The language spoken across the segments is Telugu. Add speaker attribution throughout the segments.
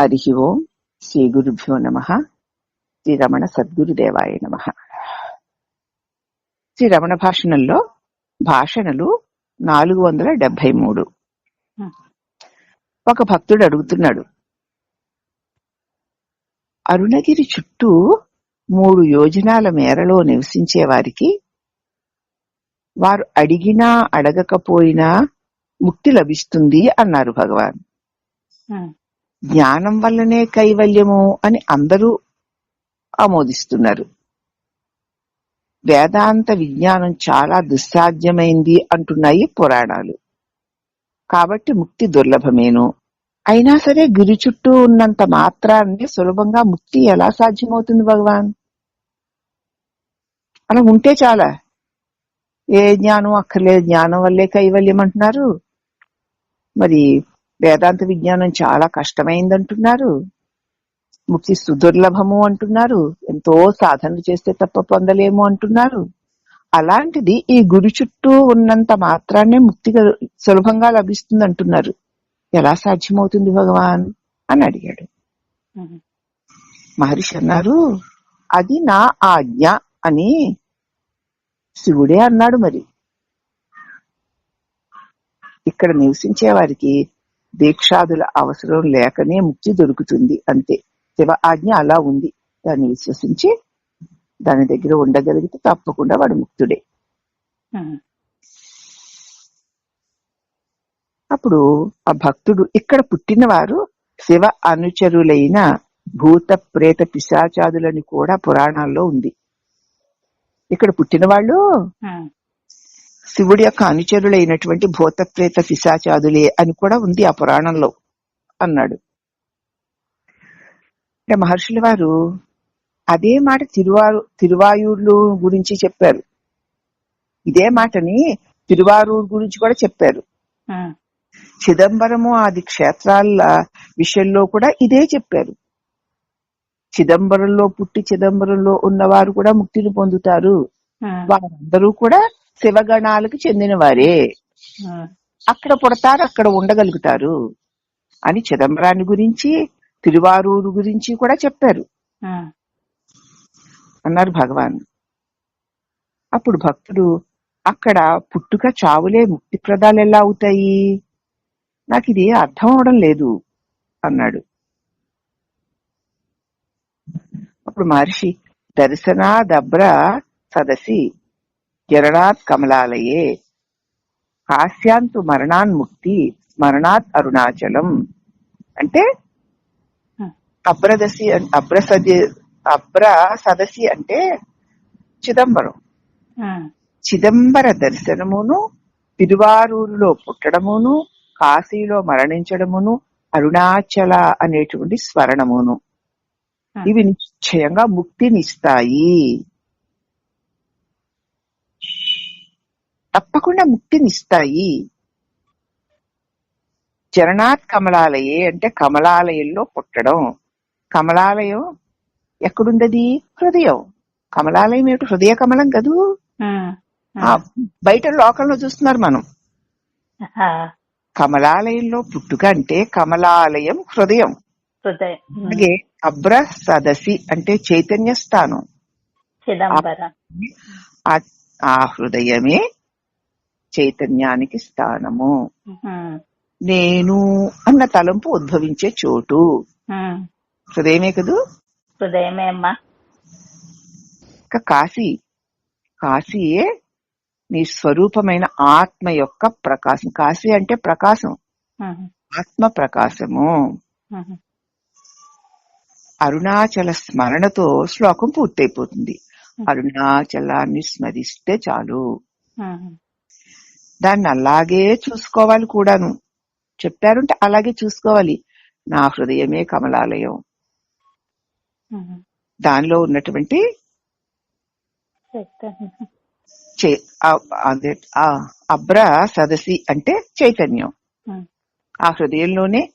Speaker 1: హరి ఓం శ్రీ గురుభ్యో నమ శ్రీ రమణ సద్గురుదేవాయ నమ శ్రీ రమణ భాషణంలో భాషణలు నాలుగు వందల డెబ్బై మూడు ఒక భక్తుడు అడుగుతున్నాడు అరుణగిరి చుట్టూ మూడు యోజనాల మేరలో నివసించే వారికి వారు అడిగినా అడగకపోయినా ముక్తి లభిస్తుంది అన్నారు భగవాన్. జ్ఞానం వల్లనే కైవల్యము అని అందరూ ఆమోదిస్తున్నారు. వేదాంత విజ్ఞానం చాలా దుస్సాధ్యమైంది అంటున్నాయి పురాణాలు. కాబట్టి ముక్తి దుర్లభమేను. అయినా సరే గురి చుట్టూ ఉన్నంత మాత్రాన్ని సులభంగా ముక్తి ఎలా సాధ్యమవుతుంది భగవాన్? అలా ఉంటే చాలా. ఏ జ్ఞానం అక్కర్లేదు జ్ఞానం వల్లే కైవల్యం అంటున్నారు మరి వేదాంత విజ్ఞానం చాలా కష్టమైంది అంటున్నారు ముక్తి సుదుర్లభము అంటున్నారు. ఎంతో సాధనలు చేస్తే తప్ప పొందలేము అంటున్నారు. అలాంటిది ఈ గురి చుట్టూ ఉన్నంత మాత్రాన్నే ముక్తి సులభంగా లభిస్తుంది అంటున్నారు. ఎలా సాధ్యమవుతుంది భగవాన్? అని అడిగాడు. మహర్షి అన్నారు అది నా ఆజ్ఞ అని శివుడే అన్నాడు మరి. ఇక్కడ నివసించే వారికి దీక్షాదుల అవసరం లేకనే ముక్తి దొరుకుతుంది అంతే. శివ ఆజ్ఞ అలా ఉంది. దాన్ని విశ్వసించి దాని దగ్గర ఉండగలిగితే తప్పకుండా వాడు ముక్తుడే. అప్పుడు ఆ భక్తుడు ఇక్కడ పుట్టిన వారు శివ అనుచరులైన భూత ప్రేత పిశాచాదులని కూడా పురాణాల్లో ఉంది. ఇక్కడ పుట్టిన వాళ్ళు శివుడి యొక్క అనుచరులైనటువంటి భూత ప్రేత పిశాచాదులే అని కూడా ఉంది ఆ పురాణంలో అన్నాడు. అంటే మహర్షుల వారు అదే మాట తిరువారు తిరువాయూర్లు గురించి చెప్పారు. ఇదే మాటని తిరువారూరు గురించి కూడా చెప్పారు. చిదంబరము ఆది క్షేత్రాల విషయంలో కూడా ఇదే చెప్పారు. చిదంబరంలో పుట్టి చిదంబరంలో ఉన్నవారు కూడా ముక్తిని పొందుతారు. వారందరూ కూడా శివగణాలకు చెందిన వారే అక్కడ పుడతారు అక్కడ ఉండగలుగుతారు అని చిదంబరాన్ని గురించి తిరువారూరు గురించి కూడా చెప్పారు. అన్నారు భగవాన్. అప్పుడు భక్తుడు అక్కడ పుట్టుక చావులే ముక్తి ప్రదాలు ఎలా అవుతాయి? నాకు ఇది అర్థం అవడం లేదు అన్నాడు. అప్పుడు మహర్షి దర్శనాదబ్ర సదసి జరణాత్ కమలాలయే. కాశ్యాంతు మరణాన్ ముక్తి స్మరణాత్ అరుణాచలం. అంటే అబ్రదసి అబ్రసది అబ్ర సదసి అంటే చిదంబరం. చిదంబర దర్శనమును తిరువారూరులో పుట్టడమును కాశీలో మరణించడమును అరుణాచల అనేటువంటి స్మరణమును. ఇవి నిశ్చయంగా ముక్తినిస్తాయి. తప్పకుండా ముక్తినిస్తాయి. చరణాత్ కమలాలయే అంటే కమలాలయంలో పుట్టడం. కమలాలయం ఎక్కడుందది? హృదయం. కమలాలయం ఏమిటి? హృదయ కమలం కదూ? బయట లోకంలో చూస్తున్నారు మనం. కమలాలయంలో పుట్టుక అంటే కమలాలయం హృదయం.
Speaker 2: హృదయం.
Speaker 1: అలాగే అబ్ర సదసి అంటే చైతన్య స్థానం ఆ హృదయమే చైతన్యానికి స్థానము. నేను అన్న తలంపు ఉద్భవించే చోటు. హృదయమే కదూ?
Speaker 2: హృదయమే అమ్మా.
Speaker 1: ఇక కాశీ. కాశీయే నీ స్వరూపమైన ఆత్మ యొక్క ప్రకాశం. కాశీ అంటే ప్రకాశం. ఆత్మ ప్రకాశము. అరుణాచల స్మరణతో శ్లోకం పూర్తయిపోతుంది. అరుణాచలాన్ని స్మరిస్తే చాలు. దాన్ని అలాగే చూసుకోవాలి కూడాను. చెప్పారంటే అలాగే చూసుకోవాలి. నా హృదయమే కమలాలయం. దానిలో ఉన్నటువంటి అబ్ర సదసి అంటే చైతన్యం. ఆ. హృదయంలోనే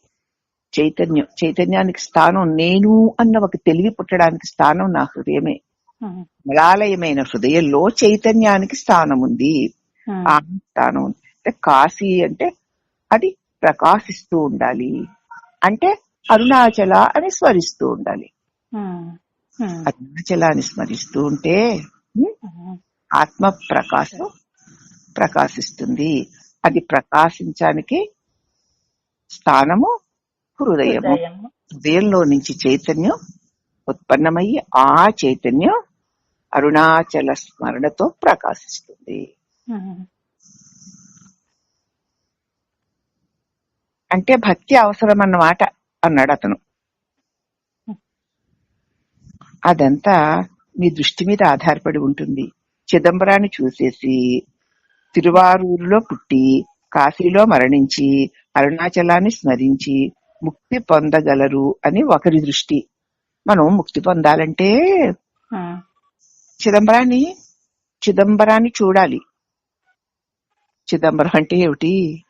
Speaker 1: చైతన్యం. చైతన్యానికి స్థానం నేను అన్న ఒక తెలివి పుట్టడానికి స్థానం నా హృదయమే.
Speaker 2: ఉమ్,
Speaker 1: మలాలయమైన హృదయంలో చైతన్యానికి స్థానం ఉంది ఉంది అంటే కాశీ అంటే అది ప్రకాశిస్తూ ఉండాలి. అంటే అరుణాచల అని స్మరిస్తూ ఉండాలి.
Speaker 2: ఉమ్, ఉమ్,
Speaker 1: అరుణాచల అని స్మరిస్తూ ఉంటే ఆత్మ ప్రకాశం ప్రకాశిస్తుంది. అది ప్రకాశించడానికి స్థానము హృదయము.
Speaker 2: హృదయం
Speaker 1: హృదయంలో నుంచి చైతన్యం ఉత్పన్నమయ్యి ఆ చైతన్యం అరుణాచల స్మరణతో ప్రకాశిస్తుంది. అంటే భక్తి అవసరం అన్నమాట అన్నాడు అతను. అదంతా మీ దృష్టి మీద ఆధారపడి ఉంటుంది. చిదంబరాన్ని చూసేసి తిరువారూరులో పుట్టి కాశీలో మరణించి అరుణాచలాన్ని స్మరించి ముక్తి పొందగలరు అని ఒకరి దృష్టి. మనం ముక్తి పొందాలంటే చిదంబరాన్ని చిదంబరాన్ని చూడాలి. చిదంబరం అంటే ఏమిటి?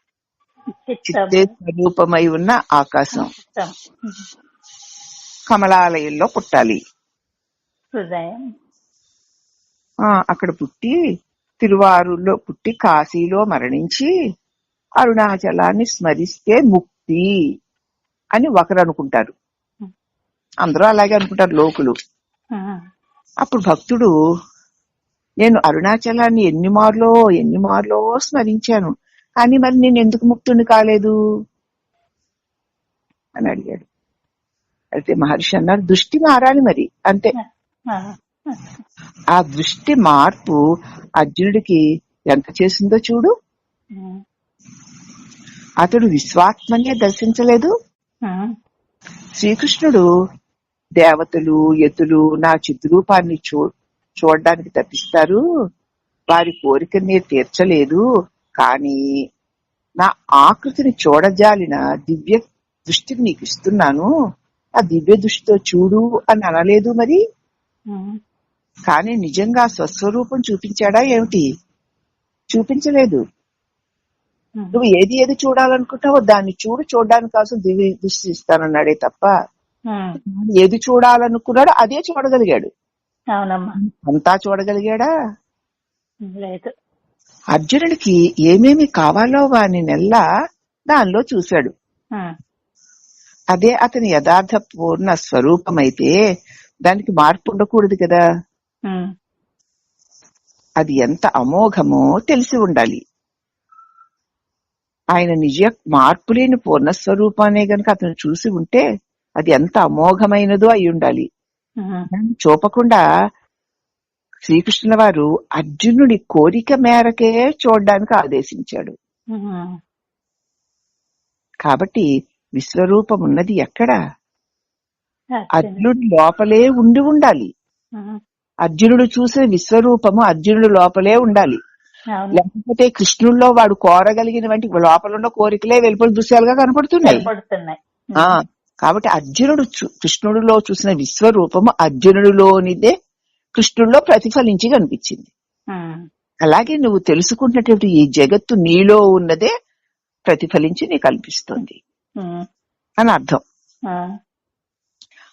Speaker 1: చిత్తే స్వరూపమై ఉన్న ఆకాశం. కమలాలయంలో పుట్టాలి. అక్కడ పుట్టి తిరువారూరులో పుట్టి కాశీలో మరణించి అరుణాచలాన్ని స్మరిస్తే ముక్తి అని ఒకరు అనుకుంటారు. అందరూ అలాగే అనుకుంటారు లోకులు. అప్పుడు భక్తుడు నేను అరుణాచలాన్ని ఎన్ని మార్లో ఎన్ని మార్లో స్మరించాను. కానీ మరి నేను ఎందుకు ముక్తుని కాలేదు? అని అడిగాడు. అయితే మహర్షి అన్నారు దృష్టి మారాలి మరి. అంతే
Speaker 2: ఆ,
Speaker 1: దృష్టి మార్పు అర్జునుడికి ఎంత చేసిందో చూడు. అతడు విశ్వాత్మనే దర్శించలేదు. శ్రీకృష్ణుడు దేవతలు ఎతులు నా చిద్రూపాన్ని చూ చూడడానికి తప్పిస్తారు. వారి కోరికని తీర్చలేదు. కానీ నా ఆకృతిని చూడజాలిన దివ్య దృష్టిని నీకు ఇస్తున్నాను. ఆ దివ్య దృష్టితో చూడు అని అనలేదు మరి? కానీ నిజంగా స్వస్వరూపం చూపించాడా ఏమిటి? చూపించలేదు. నువ్వు ఏది ఏది చూడాలనుకుంటావో దాన్ని చూడు. చూడడానికి కోసం దివ్య దృష్టి ఇస్తానన్నాడే తప్ప ఏది చూడాలనుకున్నాడో అదే చూడగలిగాడు.
Speaker 2: అవునమ్మా.
Speaker 1: అంతా చూడగలిగాడా?
Speaker 2: లేదు.
Speaker 1: అర్జునుడికి ఏమేమి కావాలో వాని నెల్ల దానిలో చూశాడు. అదే అతని యథార్థ పూర్ణ స్వరూపమైతే దానికి మార్పు ఉండకూడదు కదా. అది ఎంత అమోఘమో తెలిసి ఉండాలి. ఆయన నిజ మార్పు లేని పూర్ణ స్వరూపాన్ని గనక అతను చూసి ఉంటే అది ఎంత అమోఘమైనదో అయి ఉండాలి. చూపకుండా శ్రీకృష్ణుల వారు అర్జునుడి కోరిక మేరకే చూడడానికి ఆదేశించాడు. కాబట్టి విశ్వరూపం ఉన్నది ఎక్కడ?
Speaker 2: అర్జునుడు.
Speaker 1: లోపలే ఉండి ఉండాలి. అర్జునుడు చూసిన విశ్వరూపము అర్జునుడి లోపలే ఉండాలి. లేకపోతే కృష్ణుల్లో వాడు కోరగలిగిన వంటి లోపల ఉన్న కోరికలే వెలుపల దృశ్యాలుగా కనపడుతున్నాయి. కాబట్టి అర్జునుడు కృష్ణుడిలో చూసిన విశ్వరూపము అర్జునుడిలోనిదే కృష్ణుడిలో ప్రతిఫలించి కనిపించింది. అలాగే నువ్వు తెలుసుకున్నటువంటి ఈ జగత్తు నీలో ఉన్నదే ప్రతిఫలించి నీకు కనిపిస్తుంది
Speaker 2: ఉమ్,
Speaker 1: అని అర్థం.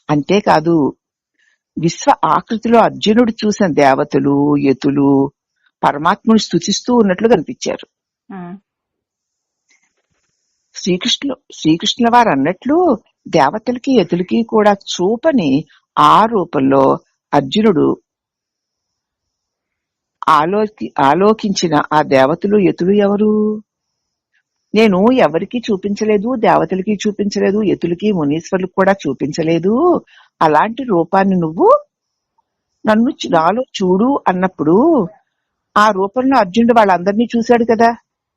Speaker 1: అంతేకాదు విశ్వ ఆకృతిలో అర్జునుడు చూసిన దేవతలు యతులు పరమాత్ముని స్థుతిస్తూ ఉన్నట్లు కనిపించారు.
Speaker 2: శ్రీకృష్ణు
Speaker 1: శ్రీకృష్ణుల వారు అన్నట్లు దేవతలకి ఎదులకి కూడా చూపని ఆ రూపంలో అర్జునుడు ఆలోకి ఆలోకించిన ఆ దేవతలు ఎతులు ఎవరు? నేను ఎవరికి చూపించలేదు దేవతలకి చూపించలేదు ఎతులకి మునీశ్వరులకు కూడా చూపించలేదు. అలాంటి రూపాన్ని నువ్వు నన్ను నాలో చూడు అన్నప్పుడు ఆ రూపంలో అర్జునుడు వాళ్ళందరినీ చూశాడు కదా?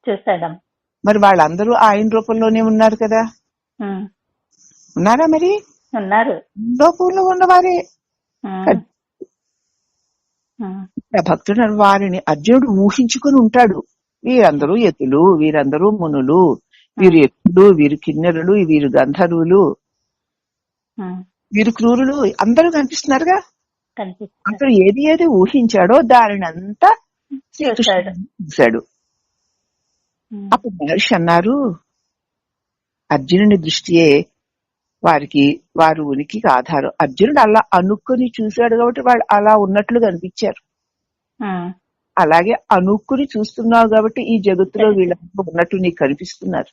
Speaker 2: చూసాడమ్మ
Speaker 1: మరి వాళ్ళందరూ ఆయన రూపంలోనే ఉన్నారు కదా. ఉన్నారా మరి?
Speaker 2: ఉన్నారు.
Speaker 1: లోకంలో ఉన్నవారే. భక్తుడు వారిని అర్జునుడు ఊహించుకుని ఉంటాడు. వీరందరూ యతులు వీరందరూ మునులు వీరు యతులు వీరు కిన్నెరులు వీరు గంధర్వులు. వీరు క్రూరులు అందరూ కనిపిస్తున్నారుగా? అతను ఏది ఏది ఊహించాడో దానిని అంతా
Speaker 2: చూశాడు.
Speaker 1: అప్పుడు మహర్షి అన్నారు అర్జునుని దృష్టియే వారికి వారు ఉనికికి ఆధారం. అర్జునుడు అలా అనుకుని చూశాడు కాబట్టి వాళ్ళు అలా ఉన్నట్లు కనిపించారు.
Speaker 2: ఉమ్,
Speaker 1: అలాగే అనుకుని చూస్తున్నావు కాబట్టి ఈ జగత్తులో వీళ్ళందరూ ఉన్నట్టు నీకు కనిపిస్తున్నారు.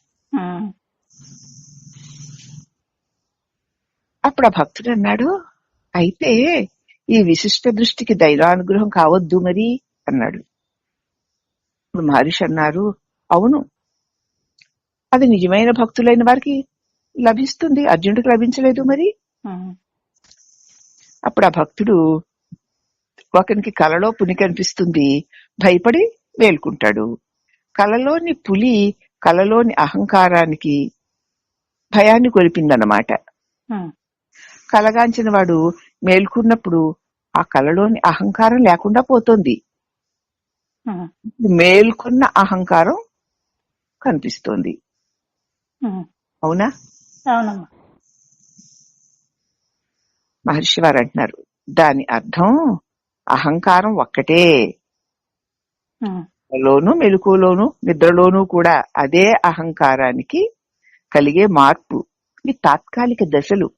Speaker 1: అప్పుడు ఆ భక్తుడు అన్నాడు అయితే ఈ విశిష్ట దృష్టికి దైవానుగ్రహం కావద్దు మరి అన్నాడు. ఇప్పుడు మహర్షి అన్నారు అవును. అది నిజమైన భక్తులైన వారికి లభిస్తుంది. అర్జునుడికి లభించలేదు మరి. అప్పుడు ఆ భక్తుడు ఒకనికి కలలో పులి కనిపిస్తుంది. భయపడి మేల్కుంటాడు. కలలోని పులి కలలోని అహంకారానికి భయాన్ని కొలిపిందన్నమాట. కలగాంచిన వాడు మేల్కున్నప్పుడు ఆ కలలోని అహంకారం లేకుండా పోతుంది. మేల్కొన్న అహంకారం కనిపిస్తోంది. అవునా?
Speaker 2: అవునమ్మా.
Speaker 1: మహర్షి వారు అంటున్నారు దాని అర్థం అహంకారం ఒక్కటే. లోను మెలకులోను నిద్రలోనూ కూడా అదే అహంకారానికి కలిగే మార్పు. ఇవి తాత్కాలిక దశలు.